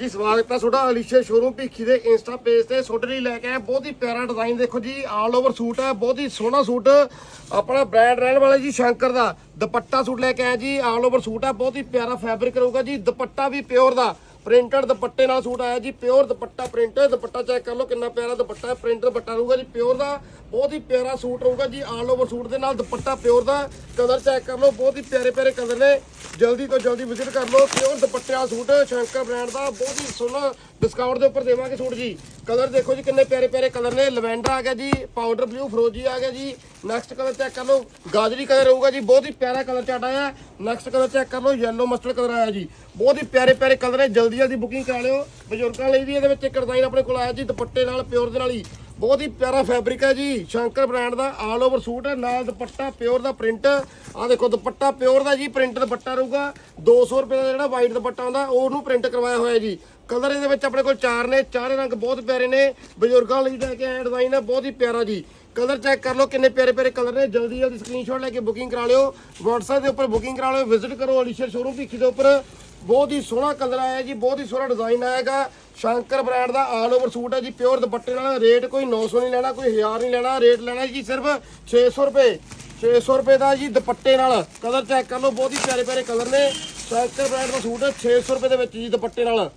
ਜੀ ਸਵਾਗਤ ਹੈ ਤੁਹਾਡਾ ਅਲੀਸ਼ੇ ਸ਼ੋਰੂਮ ਭੀਖੀ ਦੇ ਇੰਸਟਾ ਪੇਜ ਤੇ। ਤੁਹਾਡੇ ਲਈ ਲੈ ਕੇ ਆਏ ਬਹੁਤ ਹੀ ਪਿਆਰਾ ਡਿਜ਼ਾਈਨ ਦੇਖੋ ਜੀ ਆਲ ਓਵਰ ਸੂਟ ਹੈ, ਬਹੁਤ ਹੀ ਸੋਹਣਾ ਸੂਟ ਆਪਣਾ ਬ੍ਰਾਂਡ ਰਹਿਣ ਵਾਲਾ ਜੀ ਸ਼ੰਕਰ ਦਾ। ਦੁਪੱਟਾ ਸੂਟ ਲੈ ਕੇ ਆਏ ਜੀ ਆਲ ਓਵਰ ਸੂਟ ਹੈ, ਬਹੁਤ ਹੀ ਪਿਆਰਾ ਫੈਬਰਿਕ ਰਹੂਗਾ ਜੀ। ਦੁਪੱਟਾ ਵੀ ਪਿਓਰ ਦਾ। ਪ੍ਰਿੰਟਡ ਦੁਪੱਟੇ ਨਾਲ ਸੂਟ ਆਇਆ ਜੀ ਪਿਓਰ ਦੁਪੱਟਾ ਪ੍ਰਿੰਟ ਦੁਪੱਟਾ ਚੈੱਕ ਕਰ ਲਓ ਕਿੰਨਾ ਪਿਆਰਾ ਦੁਪੱਟਾ ਹੈ ਪ੍ਰਿੰਟ ਦੁਪੱਟਾ ਰਹੂਗਾ ਜੀ ਪਿਓਰ ਦਾ। ਬਹੁਤ ਹੀ ਪਿਆਰਾ ਸੂਟ ਰਹੂਗਾ ਜੀ ਆਲ ਓਵਰ ਸੂਟ ਦੇ ਨਾਲ ਦੁਪੱਟਾ ਪਿਓਰ ਦਾ ਕਲਰ ਚੈੱਕ ਕਰ ਲਓ, ਬਹੁਤ ਹੀ ਪਿਆਰੇ ਪਿਆਰੇ ਕਲਰ ਨੇ। ਜਲਦੀ ਤੋਂ ਜਲਦੀ ਵਿਜ਼ਿਟ ਕਰ ਲਓ ਪਿਓਰ ਦੁਪੱਟੇ ਵਾਲਾ ਸੂਟ, ਸ਼ੰਕਰ ਬ੍ਰਾਂਡ ਦਾ, ਬਹੁਤ ਹੀ ਸੋਹਣਾ ਡਿਸਕਾਊਂਟ ਦੇ ਉੱਪਰ ਦੇਵਾਂਗੇ ਸੂਟ ਜੀ। ਕਲਰ ਦੇਖੋ ਜੀ, ਕਿੰਨੇ ਪਿਆਰੇ ਪਿਆਰੇ ਕਲਰ ਨੇ। ਲਵੈਂਡਰ ਆ ਗਿਆ ਜੀ ਪਾਊਡਰ ਬਲੂ ਫਰੋਜੀ ਆ ਗਿਆ ਜੀ। ਨੈਕਸਟ ਕਲਰ ਚੈੱਕ ਕਰ ਲਓ, ਗਾਜਰੀ ਕਲਰ ਰਹੂਗਾ ਜੀ, ਬਹੁਤ ਹੀ ਪਿਆਰਾ ਕਲਰ ਚਾਟ ਆਇਆ। ਨੈਕਸਟ ਕਲਰ ਚੈੱਕ ਕਰ ਲਓ ਯੈਲੋ ਮਸਟਰਡ ਕਲਰ ਆਇਆ ਜੀ। ਬਹੁਤ ਹੀ ਪਿਆਰੇ ਪਿਆਰੇ ਕਲਰ ਹੈ ਜਲਦੀ ਜਲਦੀ ਬੁਕਿੰਗ ਕਰਾ ਲਿਓ। ਬਜ਼ੁਰਗਾਂ ਲਈ ਵੀ ਇਹਦੇ ਵਿੱਚ ਇੱਕ ਡਿਜ਼ਾਈਨ ਆਪਣੇ ਕੋਲ ਆਇਆ ਜੀ, ਦੁਪੱਟੇ ਨਾਲ ਪਿਓਰ ਦੇ ਨਾਲ ਹੀ। ਬਹੁਤ ਹੀ ਪਿਆਰਾ ਫੈਬਰਿਕ ਹੈ ਜੀ। ਸ਼ੰਕਰ ਬ੍ਰਾਂਡ ਦਾ ਆਲ ਓਵਰ ਸੂਟ ਹੈ। ਨਾਲ ਦੁਪੱਟਾ ਪਿਓਰ ਦਾ ਪ੍ਰਿੰਟ ਆ ਦੇਖੋ, ਦੁਪੱਟਾ ਪਿਓਰ ਦਾ ਜੀ ਪ੍ਰਿੰਟ ਦੁਪੱਟਾ ਰਹੂਗਾ। 200 ਰੁਪਏ ਦਾ ਜਿਹੜਾ ਵਾਈਟ ਦੁਪੱਟਾ ਆਉਂਦਾ, ਉਹਨੂੰ ਪ੍ਰਿੰਟ ਕਰਵਾਇਆ ਹੋਇਆ ਜੀ। ਕਲਰ ਇਹਦੇ ਵਿੱਚ ਆਪਣੇ ਕੋਲ ਚਾਰ ਨੇ। ਚਾਰੇ ਰੰਗ ਬਹੁਤ ਪਿਆਰੇ ਨੇ। ਬਜ਼ੁਰਗਾਂ ਲਈ ਲੈ ਕੇ ਆਇਆ ਡਿਜ਼ਾਈਨ ਹੈ ਬਹੁਤ ਹੀ ਪਿਆਰਾ ਜੀ। ਕਲਰ ਚੈੱਕ ਕਰ ਲਓ ਕਿੰਨੇ ਪਿਆਰੇ ਪਿਆਰੇ ਕਲਰ ਨੇ। ਜਲਦੀ ਜਲਦੀ ਸਕਰੀਨਸ਼ਾਟ ਲੈ ਕੇ ਬੁਕਿੰਗ ਕਰਾ ਲਿਓ। WhatsApp ਦੇ ਉੱਪਰ ਬੁਕਿੰਗ ਕਰਾ ਲਿਓ। ਵਿਜ਼ਿਟ ਕਰੋ ਅਲੀਸ਼ਰ ਸ਼ੋਰੂਮ ਭੀਖੀ ਦੇ ਉੱਪਰ। ਬਹੁਤ ਹੀ ਸੋਹਣਾ ਕਲਰ ਆਇਆ ਜੀ, ਬਹੁਤ ਹੀ ਸੋਹਣਾ ਡਿਜ਼ਾਈਨ ਆਏਗਾ ਸ਼ੰਕਰ ਬ੍ਰਾਂਡ ਦਾ ਆਲ ਓਵਰ ਸੂਟ ਹੈ ਜੀ ਪਿਓਰ ਦੁਪੱਟੇ ਨਾਲ ਰੇਟ ਕੋਈ 900 ਨਹੀਂ ਲੈਣਾ, ਕੋਈ 1000 ਨਹੀਂ ਲੈਣਾ ਰੇਟ ਲੈਣਾ ਜੀ ਸਿਰਫ 600 ਰੁਪਏ। 600 ਰੁਪਏ ਦਾ ਜੀ ਦੁਪੱਟੇ ਨਾਲ। ਕਲਰ ਚੈੱਕ ਕਰ ਲਓ, ਬਹੁਤ ਹੀ ਪਿਆਰੇ ਪਿਆਰੇ ਕਲਰ ਨੇ। ਸ਼ੰਕਰ ਬ੍ਰਾਂਡ ਦਾ ਸੂਟ ਹੈ 600 ਰੁਪਏ ਦੇ ਵਿੱਚ ਜੀ ਦੁਪੱਟੇ ਨਾਲ।